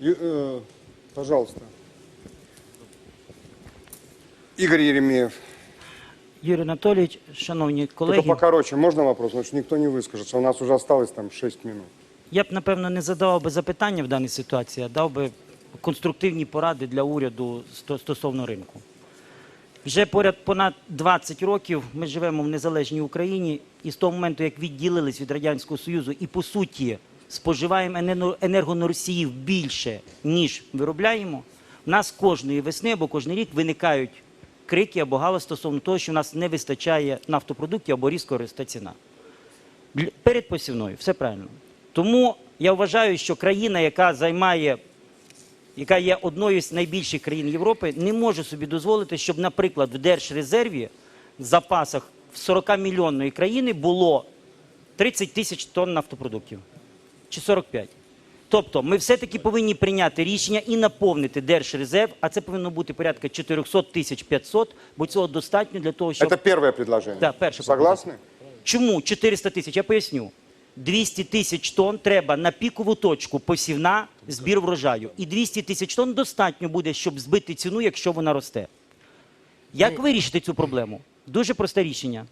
Ю- э, Пожалуйста. Игорь Еремеев. Юрій Анатолійович, шановні Только колеги, покороче, можно вопрос? Потому что никто не выскажется. У нас уже осталось там 6 минут. я б напевно не задавав би запитання в даній ситуації, а дав би конструктивні поради для уряду стосовно ринку. Вже поряд понад 20 років ми живемо в незалежній Україні, і з того моменту, як відділились від Радянського Союзу, і по суті споживаємо енерго- енергоносіїв більше, ніж виробляємо, у нас кожної весни або кожен рік виникають крики або галас стосовно того, що в нас не вистачає нафтопродуктів або різко росте ціна. Перед посівною, все правильно. Тому я вважаю, що країна, яка займає, яка є одною з найбільших країн Європи, не може собі дозволити, щоб, наприклад, в Держрезерві в запасах в 40-мільйонної країни було 30 тисяч тонн нафтопродуктів чи 45. Тобто ми все-таки повинні прийняти рішення і наповнити Держрезерв, а це повинно бути порядка 400 тисяч 500, бо цього достатньо для того, щоб... Это первое предложение. Да, перше Согласны? Чому 400 тисяч? Я поясню. 200 тисяч тонн треба на пікову точку посівна збір врожаю. І 200 тисяч тонн достатньо буде, щоб збити ціну, якщо вона росте. Як вирішити цю проблему? Дуже просте рішення.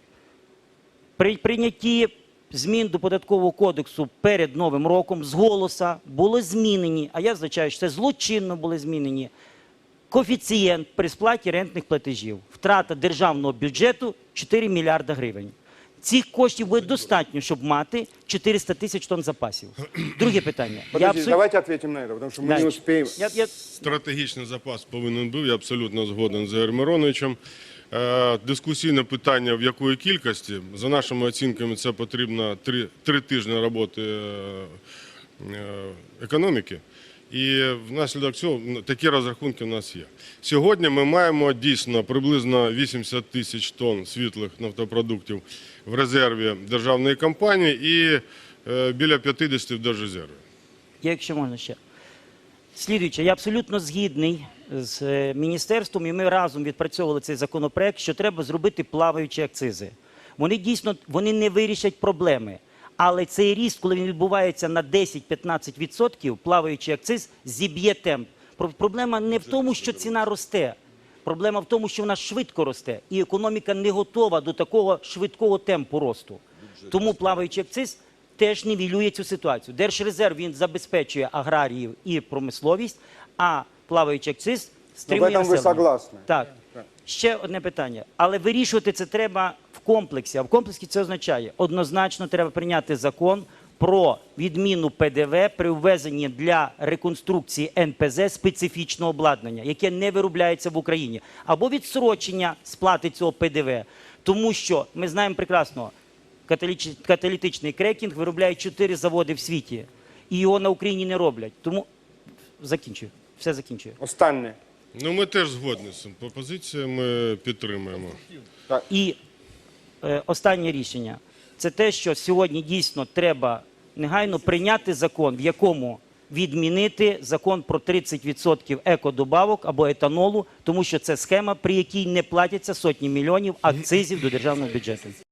При прийнятті змін до податкового кодексу перед Новим роком з голоса були змінені, а я визначаю, що це злочинно були змінені коефіцієнт при сплаті рентних платежів. Втрата державного бюджету 4 мільярда гривень. Цих коштів буде достатньо, щоб мати 400 тисяч тонн запасів. Друге питання. Я абсолютно- давайте ответим на это, потому что мы Да. не успеем. Я, я, Стратегічний запас повинен був, я абсолютно згоден з Ігорем Мироновичем. Е, Дискусійне питання, в якої кількості. За нашими оцінками, це потрібно три, три тижні роботи е, е, економіки. І внаслідок цього такі розрахунки в нас є. Сьогодні ми маємо дійсно приблизно 80 тисяч тонн світлих нафтопродуктів в резерві державної компанії і е, біля 50 в держрезерві. якщо можна ще. Слідуюче, я абсолютно згідний з міністерством, і ми разом відпрацьовували цей законопроект, що треба зробити плаваючі акцизи. Вони дійсно вони не вирішать проблеми. Але цей ріст, коли він відбувається на 10-15%, плаваючий акциз зіб'є темп. Проблема не в тому, що ціна росте. Проблема в тому, що вона швидко росте, і економіка не готова до такого швидкого темпу росту. Тому плаваючий акциз теж нівелює цю ситуацію. Держрезерв він забезпечує аграріїв і промисловість, а плаваючий акциз стримує этом ви населення. согласны? Так. Ще одне питання. Але вирішувати це треба в комплексі. А в комплексі це означає, однозначно треба прийняти закон про відміну ПДВ при ввезенні для реконструкції НПЗ специфічного обладнання, яке не виробляється в Україні, або відсрочення сплати цього ПДВ. Тому що ми знаємо прекрасно, каталітичний крекінг виробляють чотири заводи в світі, і його на Україні не роблять. Тому закінчую. Все закінчую. Останнє. Ну, ми теж згодні з цим пропозицією, ми підтримуємо. І е, останнє рішення це те, що сьогодні дійсно треба негайно прийняти закон, в якому відмінити закон про 30% екодобавок або етанолу, тому що це схема, при якій не платяться сотні мільйонів акцизів до державного бюджету.